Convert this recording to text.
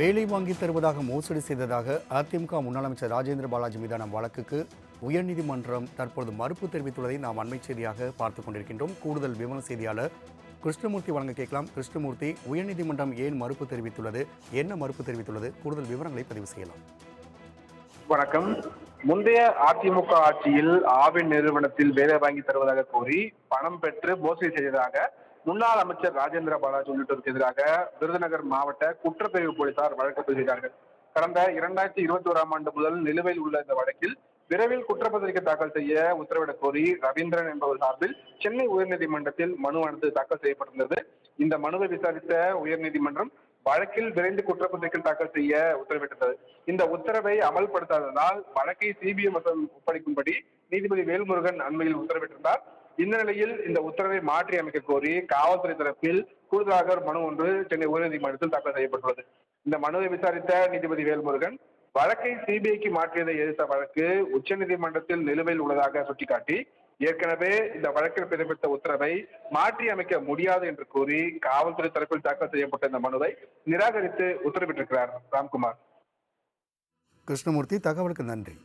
வேலை வாங்கி தருவதாக மோசடி செய்ததாக அதிமுக முன்னாள் அமைச்சர் ராஜேந்திர பாலாஜி மீதான வழக்குக்கு உயர்நீதிமன்றம் தற்பொழுது மறுப்பு தெரிவித்துள்ளதை நாம் அண்மை செய்தியாக பார்த்துக் கொண்டிருக்கின்றோம். கூடுதல் விவர செய்தியாளர் கிருஷ்ணமூர்த்தி வழங்க கேட்கலாம். கிருஷ்ணமூர்த்தி உயர்நீதிமன்றம் ஏன் மறுப்பு தெரிவித்துள்ளது? என்ன மறுப்பு தெரிவித்துள்ளது? கூடுதல் விவரங்களை பதிவு செய்யலாம். வணக்கம். முந்தைய அதிமுக ஆட்சியில் ஆவின் நிறுவனத்தில் வேலை வாங்கி தருவதாக கூறி பணம் பெற்று மோசடி செய்ததாக முன்னாள் அமைச்சர் ராஜேந்திர பாலாஜி உள்ளிட்டோருக்கு எதிராக விருதுநகர் மாவட்ட குற்றப்பிரிவு போலீசார் வழக்கு பதிகிறார்கள் கடந்த இரண்டாயிரத்தி இருபத்தி ஓராம் ஆண்டு முதல் நிலுவையில் உள்ள இந்த வழக்கில் விரைவில் குற்றப்பத்திரிகை தாக்கல் செய்ய உத்தரவிடக் கோரி ரவீந்திரன் என்பவர் சார்பில் சென்னை உயர்நீதிமன்றத்தில் மனுவானது தாக்கல் செய்யப்பட்டிருந்தது. இந்த மனுவை விசாரித்த உயர்நீதிமன்றம் வழக்கில் விரைந்து குற்றப்பத்திரிகை தாக்கல் செய்ய உத்தரவிட்டது. இந்த உத்தரவை அமல்படுத்தாததால் வழக்கை சிபிஐ வசம் ஒப்படைக்கும்படி நீதிபதி வேல்முருகன் அண்மையில் உத்தரவிட்டிருந்தார். இந்த நிலையில் இந்த உத்தரவை மாற்றி அமைக்க கோரி காவல்துறை தரப்பில் கூடுதலாக ஒரு மனு ஒன்று சென்னை உயர்நீதிமன்றத்தில் தாக்கல் செய்யப்பட்டுள்ளது. இந்த மனுவை விசாரித்த நீதிபதி வேல்முருகன் வழக்கை சிபிஐக்கு மாற்றியதை எதிர்த்த வழக்கு உச்சநீதிமன்றத்தில் நிலுவையில் உள்ளதாக சுட்டிக்காட்டி ஏற்கனவே இந்த வழக்கில் பிறப்பித்த உத்தரவை மாற்றி அமைக்க முடியாது என்று கூறி காவல்துறை தரப்பில் தாக்கல் செய்யப்பட்ட இந்த மனுவை நிராகரித்து உத்தரவிட்டிருக்கிறார் ராம்குமார். கிருஷ்ணமூர்த்தி தகவலுக்கு நன்றி.